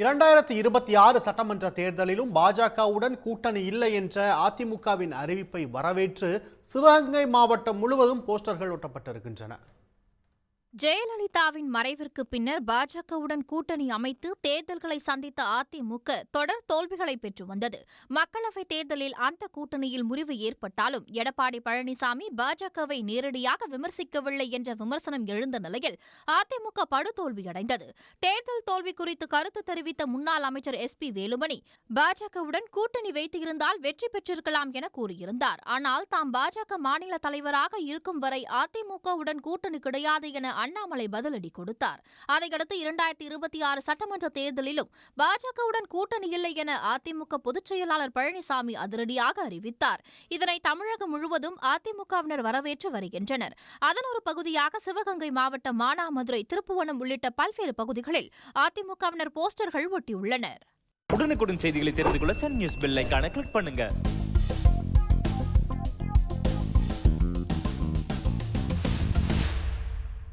இரண்டாயிரத்தி இருபத்தி ஆறு சட்டமன்ற தேர்தலிலும் பாஜகவுடன் கூட்டணி இல்லை என்ற அதிமுகவின் அறிவிப்பை வரவேற்று சிவகங்கை மாவட்டம் முழுவதும் போஸ்டர்கள் ஒட்டப்பட்டிருக்கின்றன. ஜெயலலிதாவின் மறைவிற்கு பின்னர் பாஜகவுடன் கூட்டணி அமைத்து தேர்தல்களை சந்தித்த அதிமுக தொடர் தோல்விகளை பெற்று வந்தது. மக்களவைத் தேர்தலில் அந்த கூட்டணியில் முறிவு ஏற்பட்டாலும் எடப்பாடி பழனிசாமி பாஜகவை நேரடியாக விமர்சிக்கவில்லை என்ற விமர்சனம் எழுந்த நிலையில் அதிமுக படுதோல்வியடைந்தது. தேர்தல் தோல்வி குறித்து கருத்து தெரிவித்த முன்னாள் அமைச்சர் எஸ் பி வேலுமணி பாஜகவுடன் கூட்டணி வைத்திருந்தால் வெற்றி பெற்றிருக்கலாம் என கூறியிருந்தார். ஆனால் தாம் பாஜக மாநில தலைவராக இருக்கும் வரை அதிமுகவுடன் கூட்டணி கிடையாது என அண்ணாமலை பதிலடி கொடுத்தார். அதையடுத்து இரண்டாயிரத்தி இருபத்தி ஆறு சட்டமன்ற தேர்தலிலும் பாஜகவுடன் கூட்டணி இல்லை என அதிமுக பொதுச் செயலாளர் பழனிசாமி அதிரடியாக அறிவித்தார். இதனை தமிழகம் முழுவதும் அதிமுகவினர் வரவேற்று வருகின்றனர். அதன் ஒரு பகுதியாக சிவகங்கை மாவட்டம் மானாமதுரை திருப்புவனம் உள்ளிட்ட பல்வேறு பகுதிகளில் அதிமுகவினர் போஸ்டர்கள் ஒட்டியுள்ளனர். உடனுக்குடன் செய்திகளை தெரிந்து கொள்ள சன் நியூஸ் பெல் கிளிக் பண்ணுங்க.